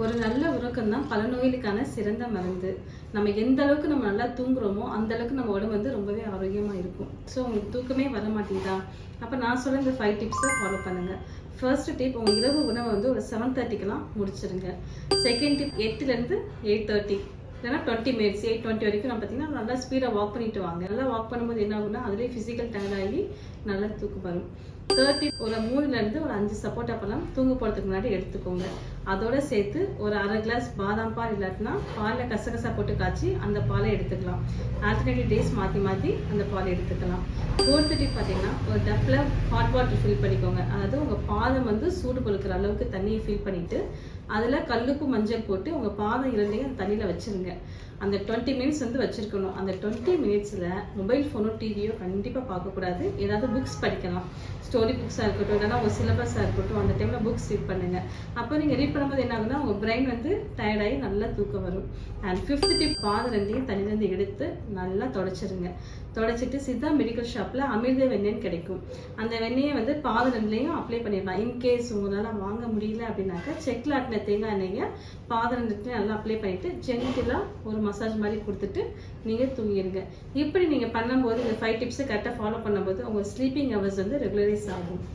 ஒரு நல்ல உறக்கம் தான் பல நோய்களுக்கான சிறந்த மருந்து. நம்ம எந்த அளவுக்கு நம்ம நல்லா தூங்குறோமோ அந்த அளவுக்கு நம்ம உடம்பு வந்து ரொம்பவே ஆரோக்கியமா இருக்கும். ஸோ உங்களுக்கு தூக்கமே வர மாட்டேங்குதா? அப்போ நான் சொல்ல இந்த ஃபைவ் டிப்ஸை ஃபாலோ பண்ணுங்க. ஃபர்ஸ்ட் டிப் உங்க இரவு உணவை வந்து ஒரு செவன் தேர்ட்டிக்கெல்லாம் முடிச்சிருங்க. செகண்ட் டிப் எட்டுலேருந்து எயிட் தேர்ட்டி இல்லைனா டுவெண்ட்டி மினிட்ஸ் எயிட் டுவெண்ட்டி வரைக்கும் நம்ம பார்த்தீங்கன்னா நல்லா ஸ்பீடாக வாக் பண்ணிட்டு வாங்க. நல்லா வாக் பண்ணும்போது என்ன ஆகும்னா அதுலேயே ஃபிசிக்கல் டயர்ட் ஆகி நல்லா தூக்கு வரும். தேர்ட்டி ஒரு மூணுலேருந்து ஒரு அஞ்சு சப்போட்டா பழம் தூங்க போகிறதுக்கு முன்னாடி எடுத்துக்கோங்க. அதோட சேர்த்து ஒரு அரை கிளாஸ் பாதாம் பால் இல்லாட்டினா பாலில் கசகசா போட்டு காய்ச்சி அந்த பாலை எடுத்துக்கலாம். ஆல்டர்னேட்டிவ் டேஸ் மாற்றி மாற்றி அந்த பாலை எடுத்துக்கலாம். ஃபோர் தேர்ட்டி பார்த்தீங்கன்னா ஒரு டப்பில் ஹாட் வாட்டர் ஃபில் பண்ணிக்கோங்க. அதாவது உங்கள் பாதம் வந்து சூடு கொடுக்குற அளவுக்கு தண்ணியை ஃபில் பண்ணிவிட்டு அதில் கல்லுப்பு மஞ்சள் போட்டு உங்கள் பாதம் இரண்டையும் அந்த தண்ணியில் வச்சுருங்க. அந்த டுவெண்ட்டி மினிட்ஸ் வந்து வச்சுருக்கணும். அந்த டுவெண்ட்டி மினிட்ஸில் மொபைல் ஃபோனோ டிவியோ கண்டிப்பாக பார்க்கக்கூடாது. ஏதாவது புக்ஸ் படிக்கலாம். ஸ்டோரி புக்ஸாக இருக்கட்டும் இல்லைன்னா உங்கள் சிலபஸாக இருக்கட்டும் அந்த டைமில் புக்ஸ் ரீட் பண்ணுங்கள் அப்போ நீங்கள் ரீட் பண்ணும்போது என்ன ஆகுதுன்னா உங்கள் பிரெயின் வந்து டயர்டாகி நல்லா தூக்கம் வரும். அண்ட் ஃபிஃப்த் டிப் பாதி ரெண்டையும் தண்ணியிலேருந்து எடுத்து நல்லா தொடச்சிருங்க. தொடச்சிட்டு சித்தா மெடிக்கல் ஷாப்பில் அமிர்த வெண்ணெய்னு கிடைக்கும். அந்த வெண்ணெயை வந்து பாதி ரெண்டுலேயும் அப்ளை பண்ணிடலாம். இன்கேஸ் உங்களால் வாங்க முடியல அப்படின்னாக்கா செக்கில் ஆட்டின தேங்காய் எண்ணெயை பாதி ரெண்டுலேயும் நல்லா அப்ளை பண்ணிவிட்டு ஜென்டிலாக ஒரு மசாஜ் மாதிரி கொடுத்துட்டு நீங்கள் தூங்கிடுங்க இப்படி நீங்கள் பண்ணும்போது இந்த ஃபைவ் டிப்ஸை கரெக்டாக ஃபாலோ பண்ணும்போது உங்கள் ஸ்லீப்பிங் ஹவர்ஸ் வந்து ரெகுலரைஸ் ஆகும்.